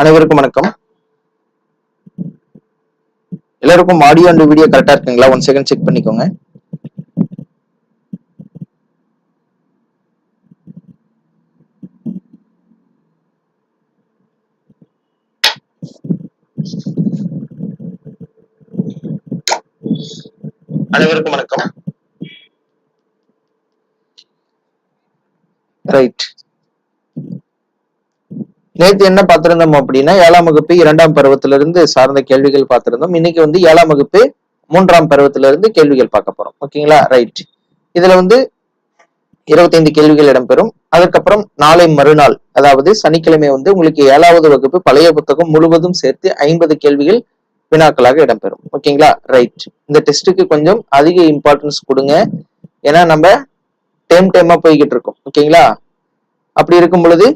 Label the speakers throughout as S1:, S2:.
S1: அனைவருக்கும் வணக்கம். எல்லாருக்கும் ஆடியோ அண்ட் வீடியோ கரெக்டா இருக்குங்களா? ஒன் செகண்ட் செக் பண்ணிக்கோங்க. அனைவருக்கும் வணக்கம். ரைட் நேற்று என்ன பார்த்திருந்தோம் அப்படின்னா ஏழாம் வகுப்பு இரண்டாம் பருவத்திலிருந்து சார்ந்த கேள்விகள் பார்த்திருந்தோம். இன்னைக்கு வந்து ஏழாம் வகுப்பு மூன்றாம் பருவத்திலிருந்து கேள்விகள் பார்க்க போறோம். ஓகேங்களா? ரைட் இதுல வந்து இருபத்தைந்து கேள்விகள் இடம்பெறும். அதுக்கப்புறம் நாளை மறுநாள் அதாவது சனிக்கிழமை வந்து உங்களுக்கு ஏழாவது வகுப்பு பழைய புத்தகம் முழுவதும் சேர்த்து ஐம்பது கேள்விகள் வினாக்களாக இடம்பெறும். ஓகேங்களா? ரைட் இந்த டெஸ்ட்டுக்கு கொஞ்சம் அதிக இம்பார்ட்டன்ஸ் கொடுங்க. ஏன்னா நம்ம டைம் டைமா போய்கிட்டு இருக்கோம். ஓகேங்களா? அப்படி இருக்கும் பொழுது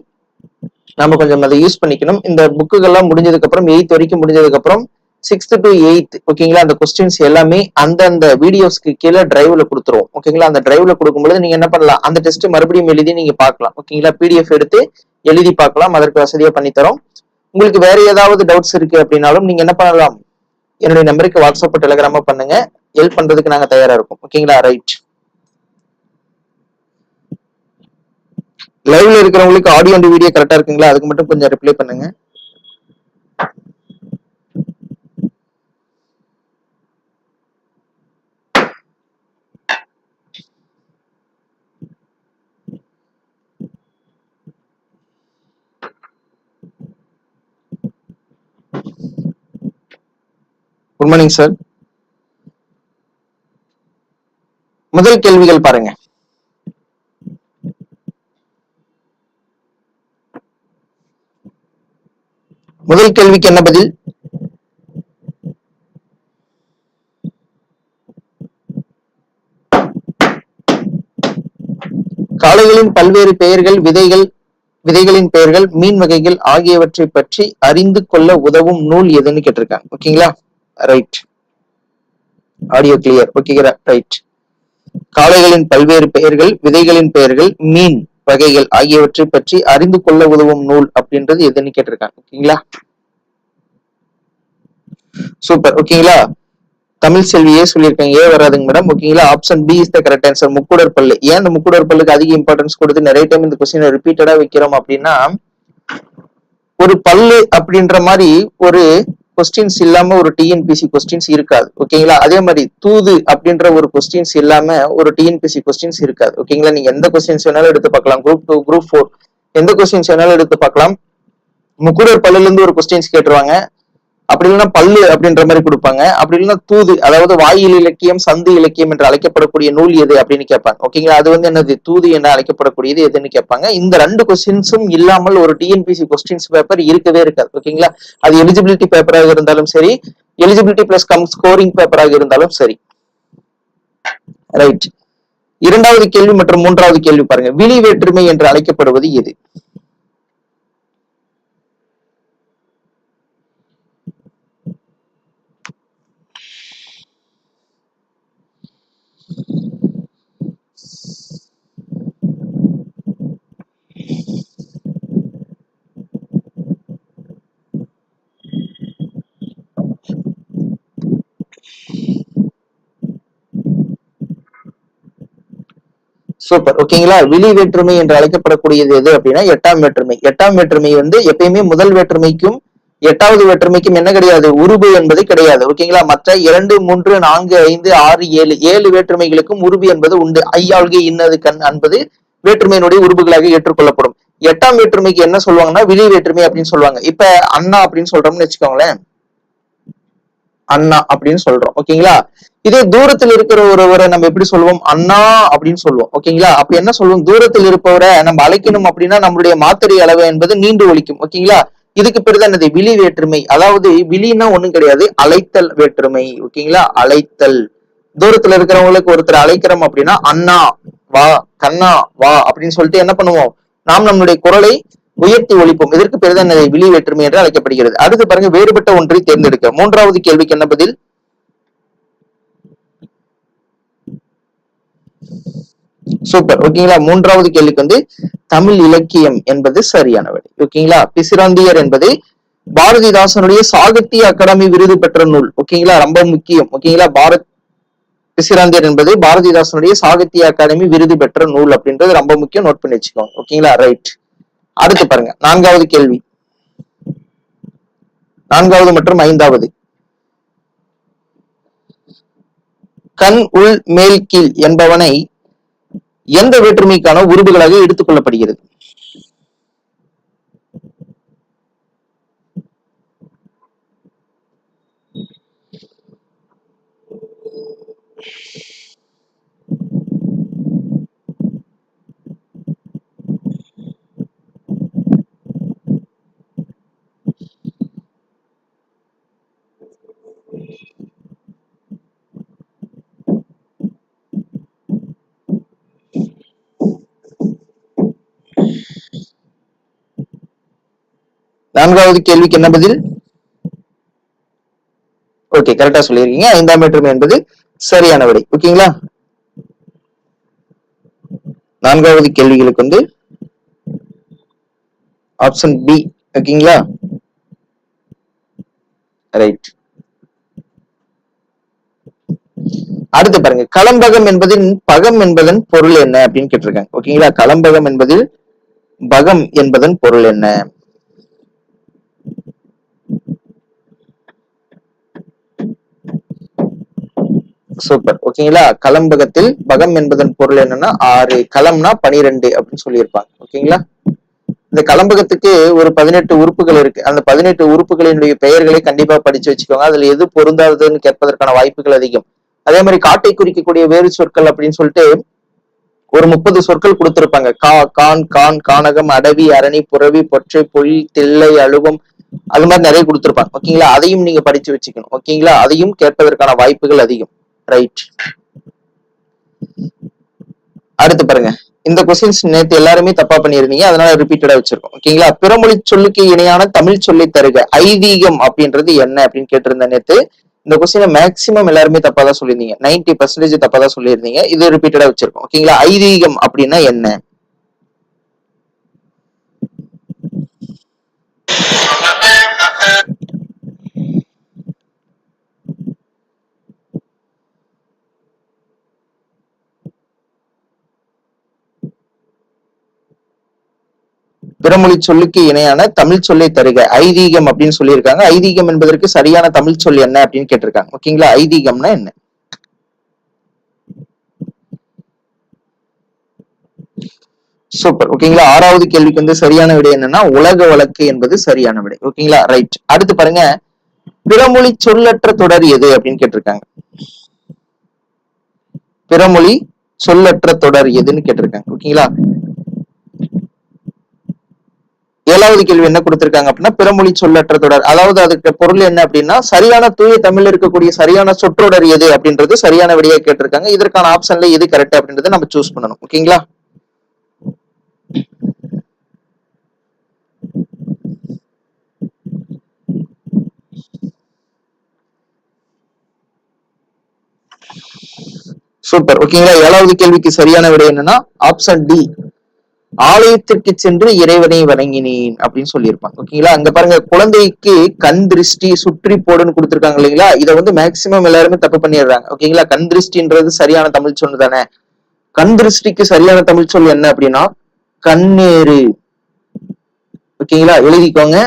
S1: நம்ம கொஞ்சம் அதை யூஸ் பண்ணிக்கணும். இந்த புக்குகள்லாம் முடிஞ்சதுக்கு அப்புறம் எயித் வரைக்கும் முடிஞ்சதுக்கு அப்புறம் சிக்ஸ்த் டு எயித் ஓகேங்களா அந்த கொஸ்டின்ஸ் எல்லாமே அந்தந்த வீடியோஸ்க்கு கீழே டிரைவ்ல கொடுத்துருவோம். ஓகேங்களா அந்த டிரைவ்ல கொடுக்கும்போது நீங்க என்ன பண்ணலாம்? அந்த டெஸ்ட் மறுபடியும் எழுதி நீங்க பார்க்கலாம். ஓகேங்களா பிடிஎஃப் எடுத்து எழுதி பார்க்கலாம். அதற்கு வசதியா பண்ணித்தரோம். உங்களுக்கு வேற ஏதாவது டவுட்ஸ் இருக்கு அப்படின்னாலும் நீங்க என்ன பண்ணலாம்? என்னுடைய நம்பருக்கு வாட்ஸ்அப் டெலிகிராமா பண்ணுங்க. ஹெல்ப் பண்றதுக்கு நாங்க தயாரா இருக்கோம். ஓகேங்களா ரைட் லைவ்ல இருக்கிறவங்களுக்கு ஆடியோ அண்ட் வீடியோ கரெக்டா இருக்குங்களா? அதுக்கு மட்டும் கொஞ்சம் ரிப்ளை பண்ணுங்க. குட் மார்னிங் சார் முதல் கேள்விகள் பாருங்க. முதல் கேள்விக்கு என்ன பதில்? காளைகளின் பல்வேறு பெயர்கள் விதைகள் விதைகளின் பெயர்கள் மீன் வகைகள் ஆகியவற்றை பற்றி அறிந்து கொள்ள உதவும் நூல் எதுன்னு கேட்டிருக்காங்க. ஓகேங்களா? ரைட் ஆடியோ கிளியர் ஓகேங்களா? ரைட் காளைகளின் பல்வேறு பெயர்கள் விதைகளின் பெயர்கள் மீன். வகைகள் ஆகியவற்றை பற்றி அறிந்து கொள்ள உதவும் நூல் அப்படின்றது எதுன்னு கேட்டிருக்காங்க. ஓகேங்களா? சூப்பர் ஓகேங்களா? தமிழ் செல்வியே சொல்லியிருக்காங்க. ஏ வராதுங்க மேடம் ஓகேங்களா? Option B is the correct answer முக்குடர் பல்லு. ஏன் இந்த முக்குடர் பல்லுக்கு அதிக இம்பார்ட்டன்ஸ் கொடுத்து நிறைய டைம் இந்த கொஸ்டினை ரிப்பீட்டடா வைக்கிறோம் அப்படின்னா ஒரு பல்லு அப்படின்ற மாதிரி ஒரு கொஸ்டின்ஸ் இல்லாம ஒரு டிஎன்பிசி கொஸ்டின்ஸ் இருக்காது. ஓகேங்களா? அதே மாதிரி தூது அப்படின்ற ஒரு கொஸ்டின்ஸ் இல்லாம ஒரு டிஎன்பிசி கொஸ்டின்ஸ் இருக்காது. ஓகேங்களா? நீங்க எந்த கொஸ்டின்ஸ் வேணாலும் எடுத்து பார்க்கலாம். குரூப் டூ குரூப் ஃபோர் எந்த கொஸ்டின்ஸ் வேணாலும் எடுத்து பார்க்கலாம். முக்குடர் பல்லுல இருந்து ஒரு கொஸ்டின்ஸ் கேட்டுருவாங்க. அப்படி இல்லைன்னா பல்லு அப்படின்ற மாதிரி கொடுப்பாங்க. அப்படி இல்லைன்னா தூது அதாவது வாயில் இலக்கியம் சந்து இலக்கியம் என்று அழைக்கப்படக்கூடிய நூல் எது அப்படின்னு கேட்பாங்க. ஓகேங்களா அது வந்து என்னது? தூது என்று அழைக்கப்படக்கூடியது எதுன்னு கேட்பாங்க. இந்த ரெண்டு கொஸ்டின்ஸும் இல்லாமல் ஒரு டிஎன்பிசி கொஸ்டின்ஸ் பேப்பர் இருக்கவே இருக்காது. ஓகேங்களா அது எலிஜிபிலிட்டி பேப்பராக இருந்தாலும் சரி எலிஜிபிலிட்டி பிளஸ் கம் ஸ்கோரிங் பேப்பராக இருந்தாலும் சரி. ரைட் இரண்டாவது கேள்வி மற்றும் மூன்றாவது கேள்வி பாருங்க. விழி வேற்றுமை என்று அழைக்கப்படுவது எது? சூப்பர். ஓகேங்களா? விழி வேற்றுமை என்று அழைக்கப்படக்கூடியது எது அப்படின்னா எட்டாம் வேற்றுமை. எட்டாம் வேற்றுமை வந்து எப்பயுமே முதல் வேற்றுமைக்கும் எட்டாவது வேற்றுமைக்கும் என்ன கிடையாது? உருபு என்பது கிடையாது. ஓகேங்களா? மற்ற இரண்டு மூன்று நான்கு ஐந்து ஆறு ஏழு ஏழு வேற்றுமைகளுக்கும் உருபு என்பது உண்டு. ஐயாள்கை இன்னது கண் என்பது வேற்றுமையினுடைய உருபுகளாக ஏற்றுக்கொள்ளப்படும். எட்டாம் வேற்றுமைக்கு என்ன சொல்லுவாங்கன்னா விழி வேற்றுமை அப்படின்னு சொல்லுவாங்க. இப்ப அண்ணா அப்படின்னு சொல்றோம்னு வச்சுக்கோங்களேன். அண்ணா அப்படின்னு சொல்றோம். ஓகேங்களா? இதே தூரத்தில் இருக்கிற ஒருவரை நம்ம எப்படி சொல்லுவோம் அண்ணா அப்படின்னு சொல்லுவோம் ஓகேங்களா? அப்ப என்ன சொல்லுவோம் தூரத்தில் இருப்பவரை நம்ம அழைக்கணும் அப்படின்னா நம்மளுடைய மாத்திரை அளவு என்பது நீண்டு ஒழிக்கும். ஓகேங்களா? இதுக்கு பேருதான் என்னது? விழி வேற்றுமை. அதாவது விழின்னா ஒண்ணும் கிடையாது. அழைத்தல் வேற்றுமை. ஓகேங்களா? அழைத்தல். தூரத்துல இருக்கிறவங்களுக்கு ஒருத்தர் அழைக்கிறோம் அப்படின்னா அண்ணா வா கண்ணா வா அப்படின்னு சொல்லிட்டு என்ன பண்ணுவோம்? நாம் நம்மளுடைய குரலை உயர்த்தி ஒழிப்போம். இதற்கு பேருதான் விழி வேற்றுமை என்று அழைக்கப்படுகிறது. அடுத்து பாருங்க வேறுபட்ட ஒன்றை தேர்ந்தெடுக்க மூன்றாவது கேள்விக்கு என்ன பதில்? சூப்பர் ஓகேங்களா மூன்றாவது கேள்விக்கு வந்து தமிழ் இலக்கியம் என்பது சரியான விடை ஓகேங்களா பிசிராந்தியர் என்பது பாரதிதாசனுடைய சாகித்ய அகாடமி விருது பெற்ற நூல். ஓகேங்களா ரொம்ப முக்கியம். ஓகேங்களா பாரத் பிசிராந்தியர் என்பது பாரதிதாசனுடைய சாகித்ய அகாடமி விருது பெற்ற நூல் அப்படின்றது ரொம்ப முக்கியம். நோட் பண்ணி வச்சுக்கோங்க. ஓகேங்களா ரைட் அடுத்து பாருங்க. நான்காவது கேள்வி. நான்காவது மற்றும் ஐந்தாவது. கண் உள் மேல் கீழ் என்பவனை எந்த வேற்றுமைக்கான உறுப்புகளாக எடுத்துக் நான்காவது கேள்விக்கு என்ன பதில்? ஓகே கரெக்டா சொல்லியிருக்கீங்க. ஐந்தாம் மீட்டர் என்பது சரியான விடை ஓகேங்களா? நான்காவது கேள்விகளுக்கு வந்து ஆப்ஷன் பி ஓகேங்களா? ரைட் அடுத்து பாருங்க. களம்பகம் என்பதின் பகம் என்பதன் பொருள் என்ன அப்படின்னு கேட்டிருக்காங்க. ஓகேங்களா? களம்பகம் என்பதில் பகம் என்பதன் பொருள் என்ன? சூப்பர். ஓகேங்களா கலம்பகத்தில் பகம் என்பதன் பொருள் என்னன்னா ஆறு கலம்னா பனிரெண்டு அப்படின்னு சொல்லியிருப்பாங்க. ஓகேங்களா இந்த கலம்பகத்துக்கு ஒரு பதினெட்டு உறுப்புகள் இருக்கு. அந்த பதினெட்டு உறுப்புகளினுடைய பெயர்களை கண்டிப்பா படிச்சு வச்சுக்கோங்க. அதுல எது பொருந்தாததுன்னு கேட்பதற்கான வாய்ப்புகள் அதிகம். அதே மாதிரி காட்டை குறிக்கக்கூடிய வேறு சொற்கள் அப்படின்னு சொல்லிட்டு ஒரு முப்பது சொற்கள் கொடுத்திருப்பாங்க. கா கான் கான் கானகம் அடவி அரணி புறவி பொற்றை பொல் தில்லை அழுவம் அது மாதிரி நிறைய கொடுத்திருப்பாங்க. ஓகேங்களா அதையும் நீங்க படிச்சு வச்சுக்கணும். ஓகேங்களா அதையும் கேட்பதற்கான வாய்ப்புகள் அதிகம். ரைட் அடுத்து பாருங்க. இந்த கொஸ்டின்ஸ் நேத்து எல்லாருமே தப்பா பண்ணியிருந்தீங்க. அதனால ரிப்பீட்டடா வச்சிருக்கோம். ஓகேங்களா பிறமொழி சொல்லுக்கு இணையான தமிழ் சொல்லி தருக. ஐதீகம் அப்படின்றது என்ன அப்படின்னு கேட்டிருந்த நேத்து. இந்த கொஸ்டினை மேக்சிமம் எல்லாருமே தப்பா தான் சொல்லியிருந்தீங்க. நைன்டி பர்சன்டேஜ் தப்பா தான் சொல்லியிருந்தீங்க. இது ரிப்பீட்டடா வச்சிருக்கோம். ஓகேங்களா ஐதீகம் அப்படின்னா என்ன? பிறமொழி சொல்லுக்கு இணையான தமிழ் சொல்லை தருக. ஐதீகம் அப்படின்னு சொல்லியிருக்காங்க. ஐதீகம் என்பதற்கு சரியான தமிழ் சொல் என்ன அப்படின்னு கேட்டிருக்காங்க. ஓகேங்களா? ஐதீகம்னா என்ன? சூப்பர். ஓகேங்களா? ஆறாவது கேள்விக்கு வந்து சரியான விடை என்னன்னா உலக வழக்கு என்பது சரியான விடை. ஓகேங்களா? ரைட். அடுத்து பாருங்க. பிறமொழி சொல்லற்ற தொடர் எது அப்படின்னு கேட்டிருக்காங்க. பிறமொழி சொல்லற்ற தொடர் எதுன்னு கேட்டிருக்காங்க. ஓகேங்களா? ஏழாவது கேள்வி என்ன கொடுத்திருக்காங்க அப்படின்னா பிறமொழி சொல்லற்ற தொடர். அதாவது அதுக்கு பொருள் என்ன அப்படின்னா சரியான தூய தமிழ் இருக்கக்கூடிய சரியான சொற்றொடர் எது அப்படின்றது சரியான விடையா கேட்டிருக்காங்க. இதற்கான ஆப்ஷன்ல எது கரெக்ட் அப்படின்றத நம்ம சூஸ் பண்ணணும். ஓகேங்களா? சூப்பர் ஓகேங்களா? ஏழாவது கேள்விக்கு சரியான விடை என்னன்னா ஆப்ஷன் டி ஆலயத்திற்கு சென்று இறைவனை வணங்கினேன் அப்படின்னு சொல்லியிருப்பாங்க. ஓகேங்களா அங்க பாருங்க குழந்தைக்கு கண் திருஷ்டி சுற்றி போடுன்னு கொடுத்துருக்காங்க இல்லைங்களா? இதை வந்து மேக்சிமம் எல்லாருமே தப்பு பண்ணிடுறாங்க. ஓகேங்களா கண் திருஷ்டின்றது சரியான தமிழ் சொல் தானே? கண் திருஷ்டிக்கு சரியான தமிழ் சொல் என்ன அப்படின்னா கண்ணேறு ஓகேங்களா எழுதிக்கோங்க.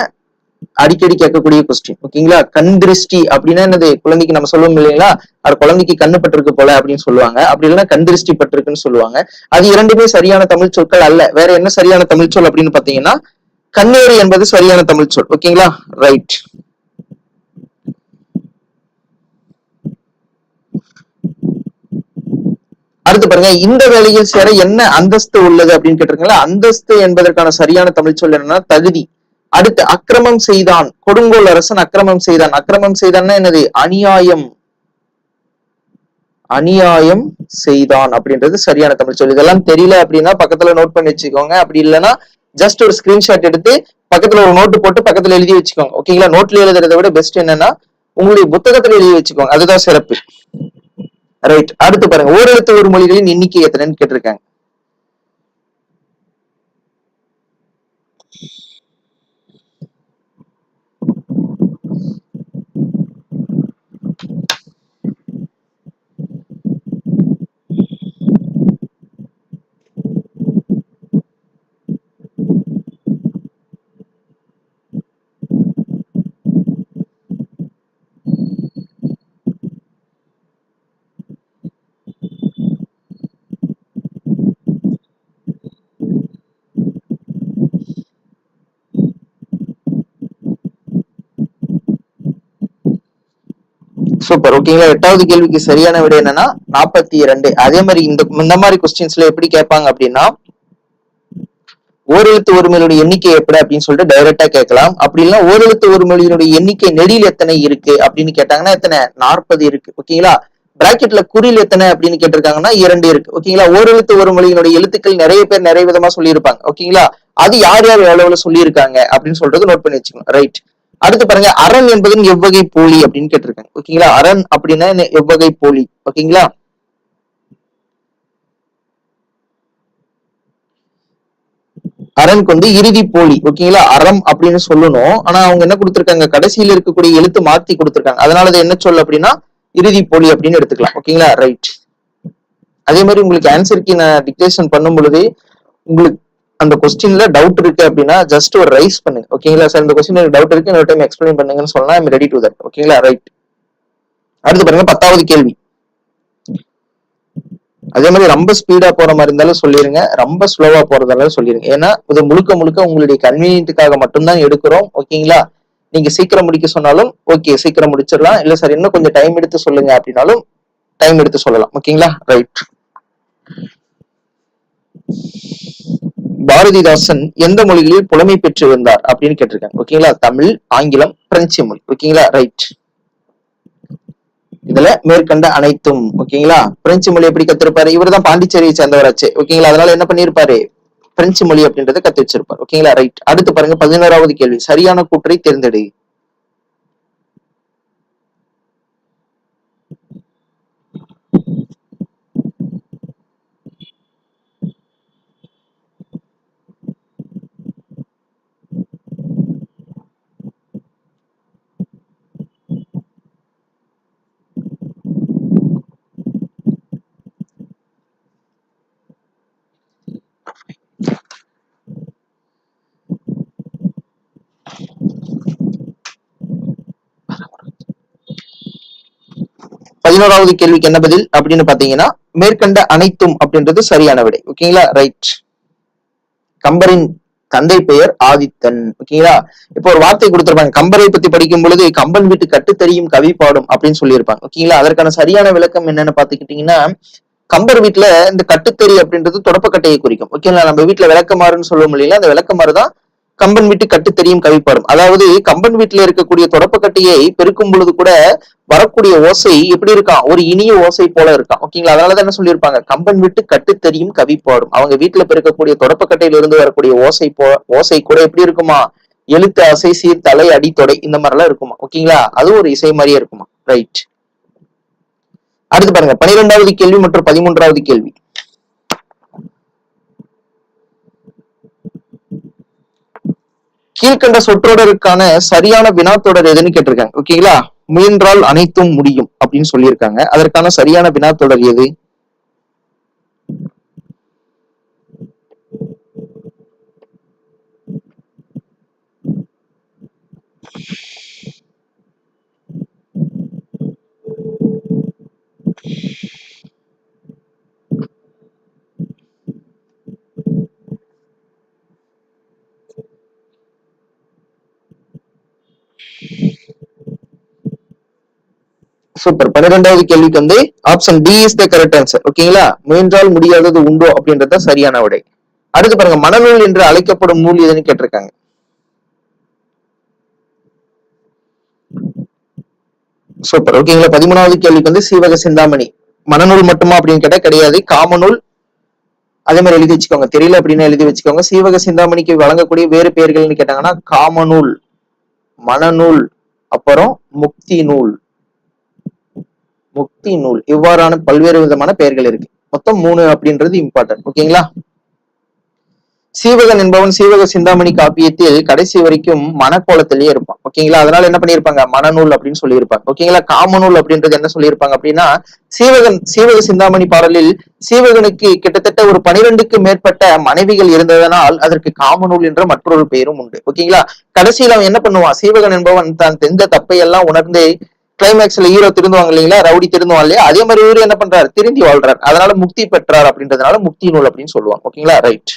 S1: அடிக்கடி கேட்கக்கூடிய கொஸ்டின் ஓகேங்களா கண் திருஷ்டி அப்படின்னா என்னது? குழந்தைக்கு நம்ம சொல்லுவோம் இல்லைங்களா? அது குழந்தைக்கு கண்ணு பட்டிருக்கு போல அப்படின்னு சொல்லுவாங்க. அப்படி இல்லைன்னா கண் திருஷ்டி பட்டிருக்குன்னு சொல்லுவாங்க. அது இரண்டுமே சரியான தமிழ் சொற்கள் அல்ல. வேற என்ன சரியான தமிழ் சொல் அப்படின்னு பாத்தீங்கன்னா கண்ணேறு என்பது சரியான தமிழ் சொல். ஓகேங்களா ரைட் அடுத்து பாருங்க இந்த வேலையில் சேர என்ன அந்தஸ்து உள்ளது அப்படின்னு கேட்டிருக்கீங்களா? அந்தஸ்து என்பதற்கான சரியான தமிழ் சொல் என்னன்னா தகுதி. அடுத்து அக்கிரமம் செய்தான். கொடுங்கோல் அரசன் அக்கிரமம் செய்தான். அக்கிரமம் செய்தான்னா என்னது? அநியாயம். அநியாயம் செய்தான் அப்படின்றது சரியான தமிழ் சொல். இதெல்லாம் தெரியல அப்படின்னா பக்கத்துல நோட் பண்ணி வச்சுக்கோங்க. அப்படி இல்லைன்னா ஜஸ்ட் ஒரு ஸ்கிரீன்ஷாட் எடுத்து பக்கத்துல ஒரு நோட்டு போட்டு பக்கத்துல எழுதி வச்சுக்கோங்க. ஓகேங்களா நோட்ல எழுதுறத விட பெஸ்ட் என்னன்னா உங்களுடைய புத்தகத்துல எழுதி வச்சுக்கோங்க. அதுதான் சிறப்பு. ரைட் அடுத்து பாருங்க. ஓரெழுத்து ஒரு மொழிகளின் எண்ணிக்கை எத்தனைன்னு கேட்டிருக்காங்க. சூப்பர் ஓகேங்களா எட்டாவது கேள்விக்கு சரியான விட என்னன்னா நாற்பத்தி இரண்டு. அதே மாதிரி இந்த இந்த மாதிரி கொஸ்டின்ஸ்ல எப்படி கேட்பாங்க அப்படின்னா ஓரெழுத்து ஒருமையினுடைய எண்ணிக்கை எப்படி அப்படின்னு சொல்லிட்டு டைரக்டா கேட்கலாம். அப்படி இல்லை ஓரெழுத்து ஒருமையினுடைய எண்ணிக்கை நெடியில் எத்தனை இருக்கு அப்படின்னு கேட்டாங்கன்னா எத்தனை? நாற்பது இருக்கு. ஓகேங்களா பிராக்கெட்ல குறில் எத்தனை அப்படின்னு கேட்டிருக்காங்கன்னா இரண்டு இருக்கு. ஓகேங்களா ஓரெழுத்து ஒரு மொழியினுடைய எழுத்துக்கள் நிறைய பேர் நிறைய விதமா சொல்லியிருப்பாங்க. ஓகேங்களா அது யார் யார் எவ்வளவு சொல்லியிருக்காங்க அப்படின்னு சொல்றது நோட் பண்ணி வச்சுக்கணும். ரைட் அடுத்து பாருங்க அரண் என்பது எவ்வகை போலி அப்படின்னு கேட்டிருக்காங்க. ஓகேங்களா அரண் அப்படின்னா எவ்வகை போலி. ஓகேங்களா அரண் கொண்டு இறுதி போலி. ஓகேங்களா அறம் அப்படின்னு சொல்லணும். ஆனா அவங்க என்ன கொடுத்திருக்காங்க? கடைசியில் இருக்கக்கூடிய எழுத்து மாத்தி கொடுத்திருக்காங்க. அதனால அது என்ன சொல் அப்படின்னா இறுதி போலி அப்படின்னு எடுத்துக்கலாம். ஓகேங்களா ரைட் அதே மாதிரி உங்களுக்கு ஆன்சருக்கு நான் டிக்டேஷன் பண்ணும் பொழுது உங்களுக்கு அந்த கொஸ்டின்ல டவுட் இருக்கு அப்படின்னா ஜஸ்ட் ஒரு ரைஸ் பண்ணுங்க ஓகேங்களா சார் இந்த கொஸ்டின் டவுட் இருக்கு இன்னொரு டைம் எக்ஸ்பிளைன் பண்ணுங்கன்னு சொன்னா ஐம் ரெடி டு தட் ஓகேங்களா ரைட் அடுத்து பாருங்க பத்தாவது கேள்வி. அதே மாதிரி ரொம்ப ஸ்பீடா போற மாதிரி இருந்தாலும் சொல்லிருங்க. ரொம்ப ஸ்லோவா போறதாலும் சொல்லிருங்க. ஏன்னா இது முழுக்க முழுக்க உங்களுடைய கன்வீனியன்ட்டுக்காக மட்டும்தான் எடுக்கிறோம். ஓகேங்களா நீங்க சீக்கிரம் முடிக்க சொன்னாலும் ஓகே சீக்கிரம் முடிச்சிடலாம். இல்ல சார் இன்னும் கொஞ்சம் டைம் எடுத்து சொல்லுங்க அப்படின்னாலும் டைம் எடுத்து சொல்லலாம். ஓகேங்களா ரைட் பாரதிதாசன் எந்த மொழிகளில் புலமை பெற்று வந்தார் அப்படின்னு கேட்டிருக்காங்க. ஓகேங்களா தமிழ் ஆங்கிலம் பிரெஞ்சு மொழி. ஓகேங்களா ரைட் இதுல மேற்கண்ட அனைத்தும். ஓகேங்களா பிரெஞ்சு மொழி எப்படி கத்திருப்பாரு? இவர் தான் பாண்டிச்சேரியை சேர்ந்தவராச்சு. ஓகேங்களா அதனால என்ன பண்ணிருப்பாரு? பிரெஞ்சு மொழி அப்படின்றத கத்து வச்சிருப்பார். ஓகேங்களா ரைட் அடுத்து பாருங்க பதினோராவது கேள்வி. சரியான கூற்றை தேர்ந்தெடு. பதினோராவது கேள்விக்கு என்ன பதில் அப்படின்னு பாத்தீங்கன்னா மேற்கண்ட அனைத்தும் அப்படின்றது சரியான விடை. ஓகேங்களா ரைட் கம்பரின் தந்தை பெயர் ஆதித்தன். ஓகேங்களா இப்போ ஒரு வார்த்தை கொடுத்திருப்பாங்க. கம்பரை பத்தி படிக்கும் பொழுது கம்பன் வீட்டு கட்டு தெரியும் கவி பாடும் அப்படின்னு சொல்லியிருப்பாங்க. ஓகேங்களா அதற்கான சரியான விளக்கம் என்னன்னு பாத்துக்கிட்டீங்கன்னா கம்பர் வீட்டுல இந்த கட்டுத்தறி அப்படின்றது தொடப்பக்கட்டையை குறிக்கும். ஓகேங்களா நம்ம வீட்டுல விளக்கமாறுன்னு சொல்ல முடியல அந்த விளக்கமாறு தான் கம்பன் வீட்டு கட்டு தெரியும் கவிப்பாடும். அதாவது கம்பன் வீட்டுல இருக்கக்கூடிய தொடப்பக்கட்டையை பெருக்கும் பொழுது கூட வரக்கூடிய ஓசை எப்படி இருக்கான் ஒரு இனிய ஓசை போல இருக்கான் ஓகேங்களா அதனாலதான் என்ன சொல்லியிருப்பாங்க? கம்பன் வீட்டு கட்டு தெரியும் கவிப்பாடும். அவங்க வீட்டுல பெருக்கக்கூடிய தொடப்பக்கட்டையில இருந்து வரக்கூடிய ஓசை போ ஓசை கூட எப்படி இருக்குமா? எழுத்து அசை சீர் தலை அடி தொடை இந்த மாதிரி எல்லாம் இருக்குமா ஓகேங்களா அது ஒரு இசை மாதிரியே இருக்குமா? ரைட் அடுத்து பாருங்க. பனிரெண்டாவது கேள்வி மற்றும் பதிமூன்றாவது கேள்வி. கீழ்கண்ட சொற்றொடருக்கான சரியான வினாத்தொடர் எதுன்னு கேட்டிருக்காங்க. ஓகேங்களா? முயன்றால் அனைத்தும் முடியும் அப்படின்னு சொல்லியிருக்காங்க. அதற்கான சரியான வினாத்தொடர் எது? சூப்பர். பன்னிரெண்டாவது கேள்விக்கு வந்து option D is the correct answer ஓகேங்களா முயன்றால் முடியாதது உண்டோ அப்படின்றத சரியான விடை. அடுத்து பாருங்க மனநூல் என்று அழைக்கப்படும் நூல் எதுன்னு கேட்டிருக்காங்க. சூப்பர். ஓகேங்களா பதிமூணாவது கேள்விக்கு வந்து சீவக சிந்தாமணி. மனநூல் மட்டுமா அப்படின்னு கேட்டா கிடையாது. காமநூல் அதே மாதிரி எழுதி வச்சுக்கோங்க. தெரியல அப்படின்னு எழுதி வச்சுக்கோங்க. சீவக சிந்தாமணிக்கு வழங்கக்கூடிய வேறு பெயர்கள்னு கேட்டாங்கன்னா காமநூல் மனநூல் அப்புறம் முக்தி நூல். முக்தி நூல். இவ்வாறான பல்வேறு விதமான பெயர்கள் இருக்கு. மொத்தம் மூணு அப்படின்றது இம்பார்ட்டன்ட் ஓகேங்களா? சீவகன் என்பவன் சீவக சிந்தாமணி காப்பியத்தில் கடைசி வரைக்கும் மனக்கோலத்திலேயே இருப்பான். ஓகேங்களா? அதனால என்ன பண்ணியிருப்பாங்க? மனநூல் அப்படின்னு சொல்லியிருப்பாங்க. ஓகேங்களா? காமநூல் அப்படின்றது என்ன சொல்லியிருப்பாங்க அப்படின்னா சீவகன் சீவக சிந்தாமணி பாடலில் சீவகனுக்கு கிட்டத்தட்ட ஒரு பனிரெண்டுக்கு மேற்பட்ட மனைவிகள் இருந்ததனால் அதற்கு காமநூல் என்ற மற்றொரு பெயரும் உண்டு. ஓகேங்களா? கடைசியில் அவன் என்ன பண்ணுவான்? சீவகன் என்பவன் தான் தெரிந்த தப்பையெல்லாம் உணர்ந்து கிளைமேக்ஸ்ல ஹீரோ திருந்துவாங்க இல்லைங்களா? ரவுடி திருந்துவாங்க இல்லையா? அதே மாதிரி இவரு என்ன பண்றாரு? திருந்தி வாழ்றாரு. அதனால முக்தி பெற்றார் அப்படின்றதுனால முக்தி நூல் அப்படின்னு சொல்லுவாங்க. ஓகேங்களா? ரைட்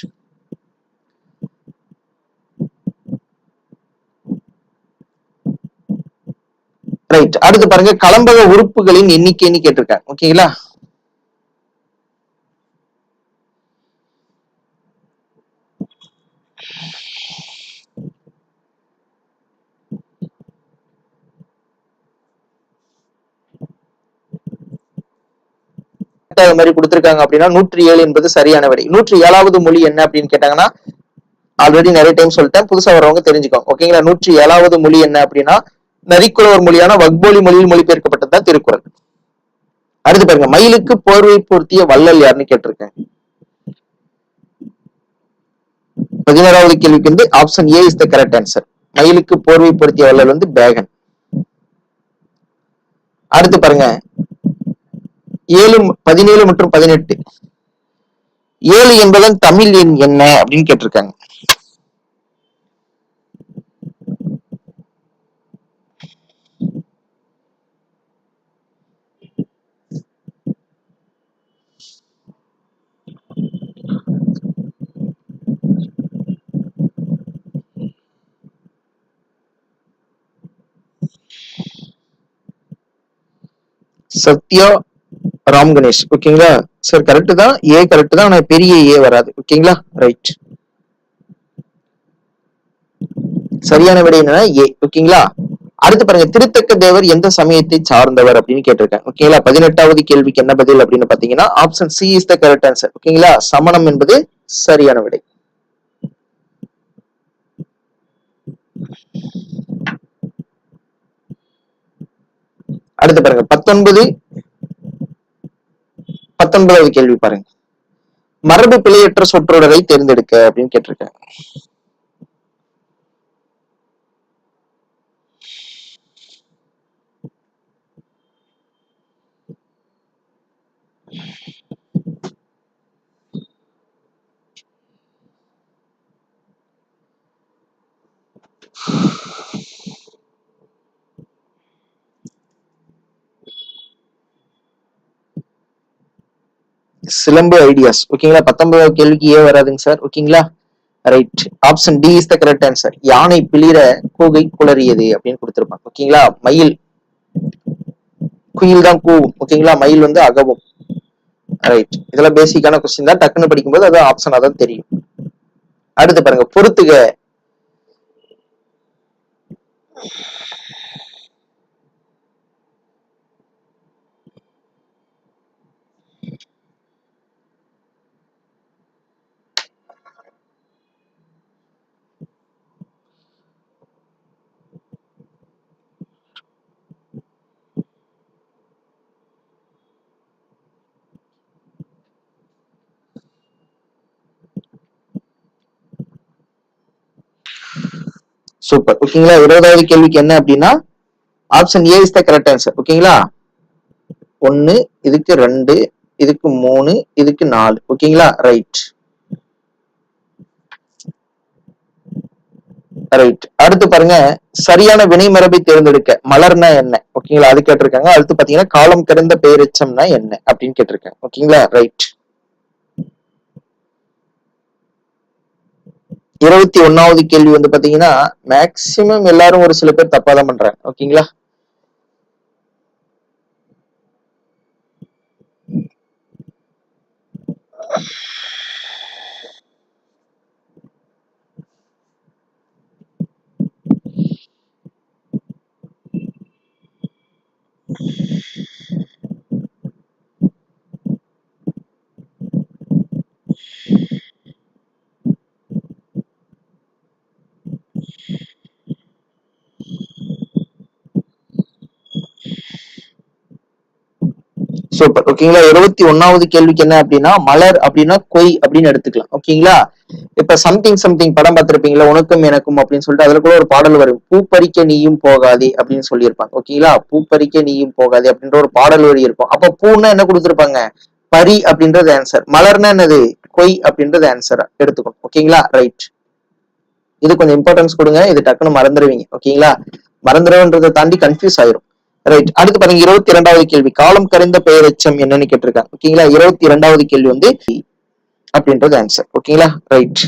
S1: ரைட் அடுத்து பாருங்க கலம்பக உறுப்புகளின் எண்ணிக்கைன்னு கேட்டிருக்காங்க. ஓகேங்களா? அது மாதிரி கொடுத்துருக்காங்க அப்படின்னா நூற்றி ஏழு என்பது சரியான விடை நூற்றி ஏழாவது மொழி என்ன அப்படின்னு கேட்டாங்கன்னா ஆல்ரெடி நிறைய டைம் சொல்லிட்டேன். புதுசா வரவங்க தெரிஞ்சுக்கோங்க. ஓகேங்களா நூற்றி ஏழாவது மொழி என்ன அப்படின்னா நரிக்குறவர் மொழியான வக்போலி மொழியில் மொழிபெயர்க்கப்பட்டதுதான் திருக்குறள். அடுத்து பாருங்க. மயிலுக்கு போர்வை பொருத்திய வள்ளல் யாருன்னு கேட்டிருக்கேன். பதினோராவது கேள்விக்கு வந்து option A is the correct answer மயிலுக்கு போர்வை பொருத்திய வள்ளல் வந்து பேகன். அடுத்து பாருங்க. ஏழு பதினேழு மற்றும் பதினெட்டு. ஏழு என்பதன் தமிழ் எண் என்ன அப்படின்னு கேட்டிருக்காங்க. சத்யா ராம் கணேஷ். ஓகேங்களா? சார் கரெக்ட் தான். ஏ கரெக்ட் தான். ஆனால் பெரிய ஏ வராது. ஓகேங்களா? ரைட் சரியான விடை என்னன்னா ஏ ஓகேங்களா? அடுத்து பாருங்க. திருத்தக்க தேவர் எந்த சமயத்தை சார்ந்தவர் அப்படின்னு கேட்டிருக்கேன். ஓகேங்களா? பதினெட்டாவது கேள்விக்கு என்ன பதில் அப்படின்னு பாத்தீங்கன்னா option C is the correct answer ஓகேங்களா? சமணம் என்பது சரியான விடை. அடுத்து பாருங்க. பத்தொன்பது பத்தொன்பதாவது கேள்வி பாருங்க. மரபு பிழையற்ற சொற்றொடரை தேர்ந்தெடுக்க அப்படின்னு கேட்டிருக்கேன் சிலம்பு ஐடியாஸ் ஓகேங்களா பத்தொன்பதாவது கேள்விக்கு ஏ வராதுங்க சார். ஓகேங்களா right option D is the correct answer யானை பிளிர கூகை குளறியது அப்படின்னு கொடுத்துருப்பாங்க. ஓகேங்களா மயில். குயில் தான் கூவும். ஓகேங்களா மயில் வந்து அகவும். ரைட் இதெல்லாம் பேசிக்கான கொஸ்டின் தான். டக்குன்னு படிக்கும்போது அது ஆப்ஷனா தான் தெரியும். அடுத்து பாருங்க. பொறுத்துக. சூப்பர் ஓகேங்களா இருபதாவது கேள்விக்கு என்ன அப்படின்னா option A is the correct answer ஓகேங்களா ஒன்னு இதுக்கு ரெண்டு இதுக்கு மூணு இதுக்கு நாலு. ஓகேங்களா ரைட் ரைட் அடுத்து பாருங்க சரியான வினை மரபை தேர்ந்தெடுக்க. மலர்னா என்ன? ஓகேங்களா அது கேட்டிருக்காங்க. அடுத்து பாத்தீங்கன்னா காலம் கடந்த பெயரெச்சம்னா என்ன? அப்படின்னு கேட்டிருக்காங்க. ஓகேங்களா ரைட் இருபத்தி ஒன்னாவது கேள்வி வந்து பாத்தீங்கன்னா மேக்சிமம் எல்லாரும் ஒரு சில பேர் தப்பா தான் பண்றாங்க. ஓகேங்களா சூப்பர் ஓகேங்களா இருபத்தி ஒன்னாவது கேள்விக்கு என்ன அப்படின்னா மலர் அப்படின்னா கொய் அப்படின்னு எடுத்துக்கலாம். ஓகேங்களா இப்ப சம்திங் சம்திங் படம் பார்த்திருப்பீங்களா? உனக்கும் எனக்கும் அப்படின்னு சொல்லிட்டு அதுல கூட ஒரு பாடல் வரும். பூ பறிக்க நீயும் போகாதே அப்படின்னு சொல்லியிருப்பாங்க. ஓகேங்களா பூ பறிக்க நீயும் போகாதே அப்படின்ற ஒரு பாடல் வரி இருக்கும். அப்ப பூன்னா என்ன கொடுத்துருப்பாங்க? பரி அப்படின்றது ஆன்சர் மலர்னா என்னது? கொய் அப்படின்றது ஆன்சர் எடுத்துக்கணும். ஓகேங்களா ரைட் இது கொஞ்சம் இம்பார்ட்டன்ஸ் கொடுங்க. இது டக்குன்னு மறந்துடுவீங்க ஓகேங்களா மறந்துடுவன்றதை தாண்டி கன்ஃபியூஸ் ஆயிரும். ரைட் அடுத்து பாருங்க இருபத்தி இரண்டாவது கேள்வி. காலம் கரைந்த பெயரெச்சம் என்னன்னு கேட்டிருக்காங்க. ஓகேங்களா இருபத்தி இரண்டாவது கேள்வி வந்து அப்படின்றது ஆன்சர் ஓகேங்களா ரைட்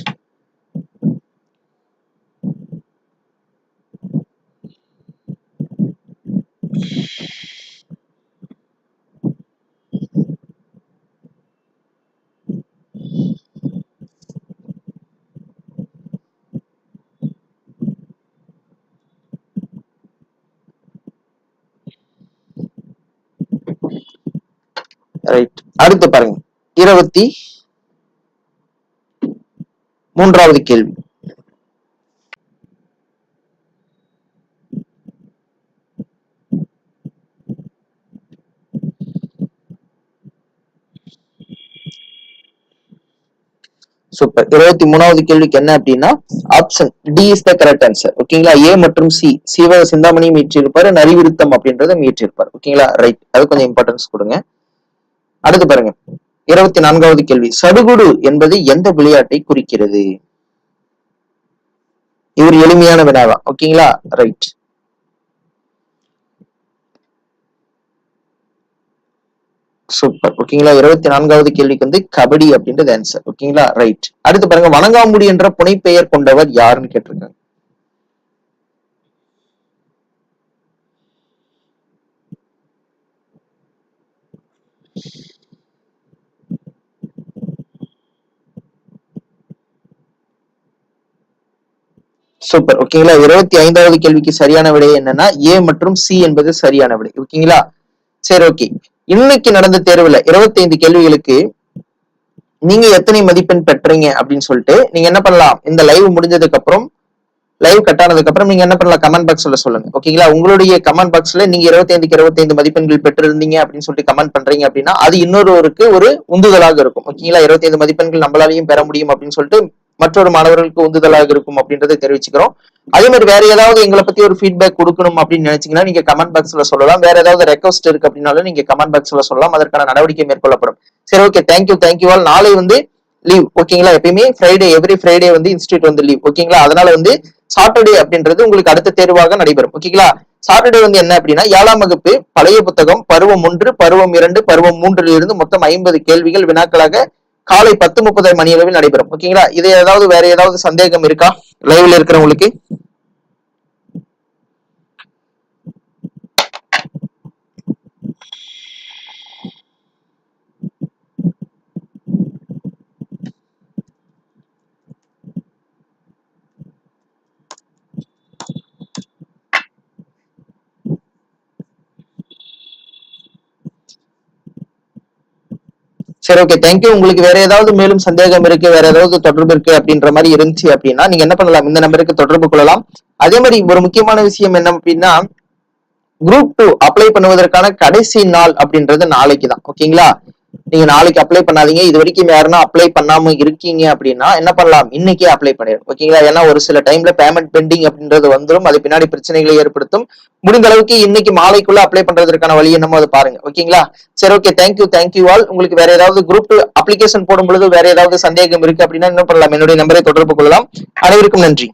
S1: ரைட் அடுத்து பாருங்க. இருபத்தி மூன்றாவது கேள்வி. சூப்பர் இருபத்தி மூணாவது கேள்விக்கு என்ன அப்படின்னா option D is the correct answer ஓகேங்களா ஏ மற்றும் சி சிவ சிந்தாமணியும் மீற்றிருப்பாரு நரிவிருத்தம் அப்படின்றத மீற்றிருப்பார் ஓகேங்களா ரைட் அது கொஞ்சம் இம்பார்ட்டன்ஸ் கொடுங்க. அடுத்து பாருங்க. இருபத்தி நான்காவது கேள்வி. சடுகுடு என்பது எந்த விளையாட்டை குறிக்கிறது? இவர் எளிமையான வினாவா? ஓகேங்களா ரைட் சூப்பர் ஓகேங்களா இருபத்தி நான்காவது கேள்விக்கு வந்து கபடி அப்படின்றது ஆன்சர் ஓகேங்களா ரைட் அடுத்து பாருங்க. வணங்காமுடி என்ற புனைப்பெயர் கொண்டவர் யாருன்னு கேட்டிருக்காங்க. சூப்பர் ஓகேங்களா? இருபத்தி ஐந்தாவது கேள்விக்கு சரியான விடை என்னன்னா ஏ மற்றும் சி என்பது சரியான விடை. ஓகேங்களா? சரி ஓகே. இன்னைக்கு நடந்த தேர்வுல இருபத்தி ஐந்து கேள்விகளுக்கு நீங்க எத்தனை மதிப்பெண் பெற்றீங்க அப்படின்னு சொல்லிட்டு நீங்க என்ன பண்ணலாம்? இந்த லைவ் முடிஞ்சதுக்கு அப்புறம் லைவ் கட் ஆனதுக்கு அப்புறம் நீங்க என்ன பண்ணலாம்? கமெண்ட் பாக்ஸ்ல சொல்லுங்க. ஓகேங்களா? உங்களுடைய கமெண்ட் பாக்ஸ்ல நீங்க இருபத்தி ஐந்துக்கு இருபத்தி ஐந்து மதிப்பெண்கள் பெற்றிருந்தீங்க அப்படின்னு சொல்லிட்டு கமெண்ட் பண்றீங்க அப்படின்னா அது இன்னொருவருக்கு ஒரு உந்துதலாக இருக்கும். ஓகேங்களா? இருபத்தி ஐந்து மதிப்பெண்கள் நம்மளாலையும் பெற முடியும் அப்படின்னு சொல்லிட்டு மற்றொரு மாணவர்களுக்கு உந்துதலாக இருக்கும் அப்படின்றத தெரிவிச்சுக்கிறோம். அதே மாதிரி வேற ஏதாவது எங்களை பத்தி ஒரு ஃபீட்பேக் கொடுக்கணும் அப்படின்னு நினைச்சீங்கன்னா நீங்க கமெண்ட் பாக்ஸ்ல சொல்லலாம். வேற ஏதாவது ரெக்வஸ்ட் இருக்கு அப்படின்னாலும் நீங்க கமெண்ட் பாக்ஸ்ல சொல்லலாம். அதற்கான நடவடிக்கை மேற்கொள்ளப்படும். சரி ஓகே தேங்க்யூ தேங்க்யூ ஆல் நாளை வந்து லீவ் ஓகேங்களா எப்பயுமே ஃப்ரைடே எவ்ரி ஃப்ரைடே வந்து இன்ஸ்டியூட் வந்து லீவ் ஓகேங்களா அதனால வந்து சாட்டர்டே அப்படின்றது உங்களுக்கு அடுத்த தேர்வாக நடைபெறும். ஓகேங்களா சாட்டர்டே வந்து என்ன அப்படின்னா ஏழாம் வகுப்பு பழைய புத்தகம் பருவம் ஒன்று பருவம் இரண்டு பருவம் மூன்றில் இருந்து மொத்தம் ஐம்பது கேள்விகள் வினாக்களாக காலை பத்து முப்பது மணி அளவில் நடைபெறும். ஓகேங்களா? இது ஏதாவது வேற ஏதாவது சந்தேகம் இருக்கா? லைவ்ல இருக்கிறவங்களுக்கு? சரி ஓகே தேங்க்யூ உங்களுக்கு வேற ஏதாவது மேலும் சந்தேகம் இருக்கு வேற ஏதாவது தொடர்பு இருக்கு அப்படின்ற மாதிரி இருந்துச்சு அப்படின்னா நீங்க என்ன பண்ணலாம்? இந்த நம்பருக்கு தொடர்பு கொள்ளலாம். அதே மாதிரி ஒரு முக்கியமான விஷயம் என்ன அப்படின்னா குரூப் டூ அப்ளை பண்ணுவதற்கான கடைசி நாள் அப்படின்றது நாளைக்கு தான் ஓகேங்களா நீங்க நாளைக்கு அப்ளை பண்ணாதீங்க. இது வரைக்கும் யாருன்னா அப்ளை பண்ணாம இருக்கீங்க அப்படின்னா என்ன பண்ணலாம்? இன்னைக்கே அப்ளை பண்ணிடும் ஓகேங்களா ஏன்னா ஒரு சில டைம்ல பேமெண்ட் பெண்டிங் அப்படின்றது வந்துடும் அது பின்னாடி பிரச்சனைகளை ஏற்படுத்தும். முடிந்த அளவுக்கு இன்னைக்கு மாலைக்குள்ள அப்ளை பண்றதுக்கான வழி என்னமோ அதை பாருங்க. ஓகேங்களா சரி ஓகே தேங்க்யூ தேங்க்யூ ஆல் உங்களுக்கு வேற ஏதாவது குரூப் அப்ளிகேஷன் போடும் பொழுது வேற ஏதாவது சந்தேகம் இருக்கு அப்படின்னா என்ன பண்ணலாம். என்னுடைய நம்பரை தொடர்பு கொள்ளலாம். அனைவருக்கும் நன்றி.